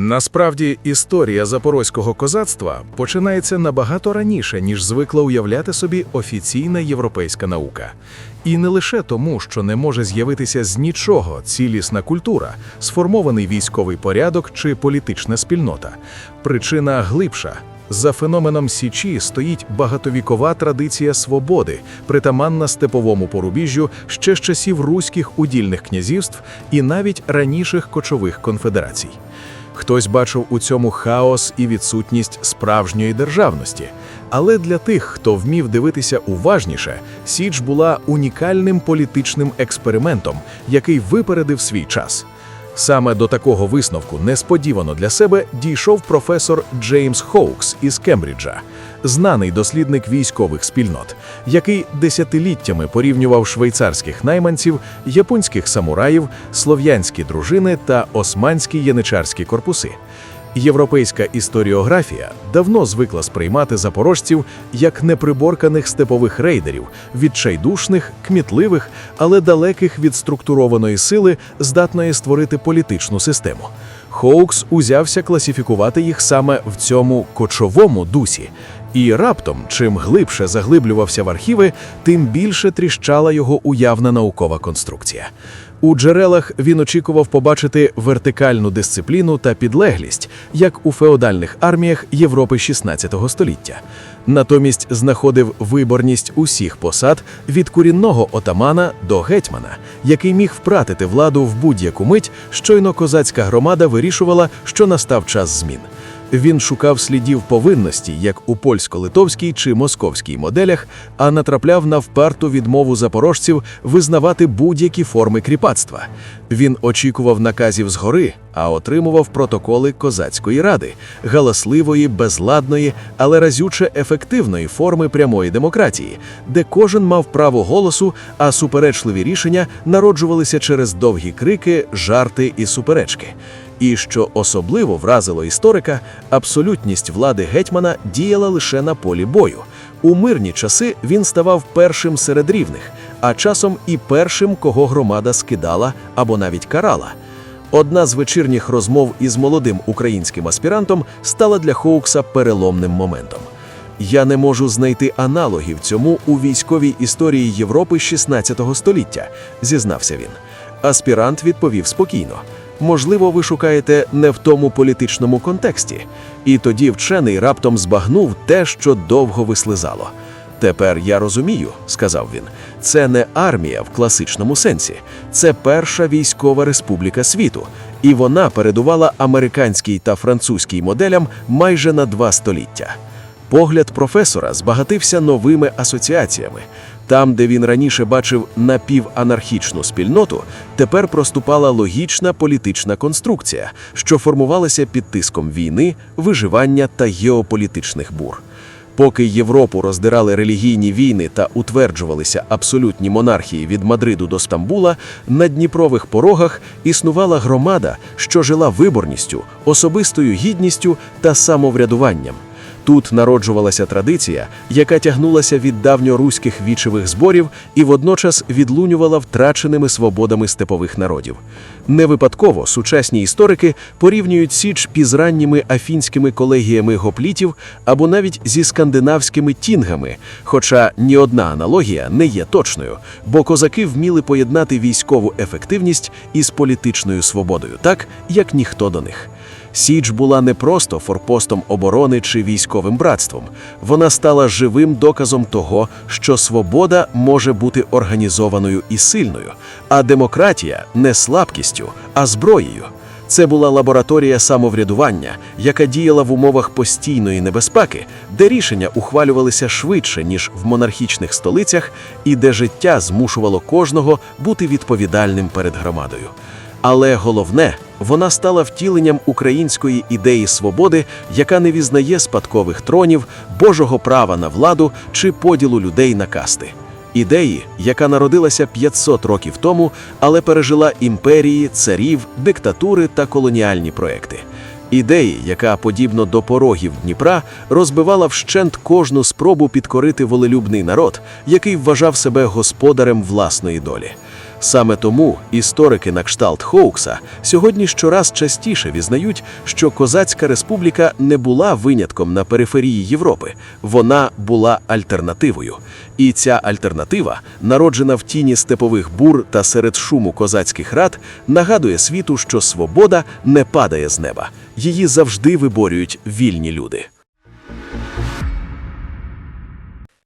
Насправді, історія запорозького козацтва починається набагато раніше, ніж звикла уявляти собі офіційна європейська наука. І не лише тому, що не може з'явитися з нічого цілісна культура, сформований військовий порядок чи політична спільнота. Причина глибша. За феноменом Січі стоїть багатовікова традиція свободи, притаманна степовому порубіжжю ще з часів руських удільних князівств і навіть раніших кочових конфедерацій. Хтось бачив у цьому хаос і відсутність справжньої державності. Але для тих, хто вмів дивитися уважніше, Січ була унікальним політичним експериментом, який випередив свій час. Саме до такого висновку несподівано для себе дійшов професор Джеймс Хоукс із Кембриджа, знаний дослідник військових спільнот, який десятиліттями порівнював швейцарських найманців, японських самураїв, слов'янські дружини та османські яничарські корпуси. Європейська історіографія давно звикла сприймати запорожців як неприборканих степових рейдерів, відчайдушних, кмітливих, але далеких від структурованої сили, здатної створити політичну систему. Хоукс узявся класифікувати їх саме в цьому кочовому дусі. І раптом, чим глибше заглиблювався в архіви, тим більше тріщала його уявна наукова конструкція. У джерелах він очікував побачити вертикальну дисципліну та підлеглість, як у феодальних арміях Європи XVI століття. Натомість знаходив виборність усіх посад від курінного отамана до гетьмана, який міг впратити владу в будь-яку мить, щойно козацька громада вирішувала, що настав час змін. Він шукав слідів повинності, як у польсько-литовській чи московській моделях, а натрапляв на вперту відмову запорожців визнавати будь-які форми кріпацтва. Він очікував наказів згори, а отримував протоколи козацької ради, галасливої, безладної, але разюче ефективної форми прямої демократії, де кожен мав право голосу, а суперечливі рішення народжувалися через довгі крики, жарти і суперечки. І що особливо вразило історика, абсолютність влади гетьмана діяла лише на полі бою. У мирні часи він ставав першим серед рівних, а часом і першим, кого громада скидала або навіть карала. Одна з вечірніх розмов із молодим українським аспірантом стала для Хоукса переломним моментом. Я не можу знайти аналогів цьому у військовій історії Європи XVI століття, зізнався він. Аспірант відповів спокійно. Можливо, ви шукаєте не в тому політичному контексті. І тоді вчений раптом збагнув те, що довго вислизало. Тепер я розумію, сказав він, це не армія в класичному сенсі, це перша військова республіка світу, і вона передувала американській та французькій моделям майже на два століття. Погляд професора збагатився новими асоціаціями. Там, де він раніше бачив напіванархічну спільноту, тепер проступала логічна політична конструкція, що формувалася під тиском війни, виживання та геополітичних бур. Поки Європу роздирали релігійні війни та утверджувалися абсолютні монархії від Мадриду до Стамбула, на Дніпрових порогах існувала громада, що жила виборністю, особистою гідністю та самоврядуванням. Тут народжувалася традиція, яка тягнулася від давньоруських вічевих зборів і водночас відлунювала втраченими свободами степових народів. Не випадково сучасні історики порівнюють Січ із ранніми афінськими колегіями гоплітів або навіть зі скандинавськими тінгами, хоча ні одна аналогія не є точною, бо козаки вміли поєднати військову ефективність із політичною свободою, так як ніхто до них. Січ була не просто форпостом оборони чи військовим братством. Вона стала живим доказом того, що свобода може бути організованою і сильною, а демократія не слабкістю, а зброєю. Це була лабораторія самоврядування, яка діяла в умовах постійної небезпеки, де рішення ухвалювалися швидше, ніж в монархічних столицях, і де життя змушувало кожного бути відповідальним перед громадою. Але головне, вона стала втіленням української ідеї свободи, яка не візнає спадкових тронів, Божого права на владу чи поділу людей на касти. Ідеї, яка народилася 500 років тому, але пережила імперії, царів, диктатури та колоніальні проекти. Ідеї, яка, подібно до порогів Дніпра, розбивала вщент кожну спробу підкорити волелюбний народ, який вважав себе господарем власної долі. Саме тому історики на кшталт Хоукса сьогодні щораз частіше візнають, що Козацька республіка не була винятком на периферії Європи, вона була альтернативою. І ця альтернатива, народжена в тіні степових бур та серед шуму козацьких рад, нагадує світу, що свобода не падає з неба, її завжди виборюють вільні люди.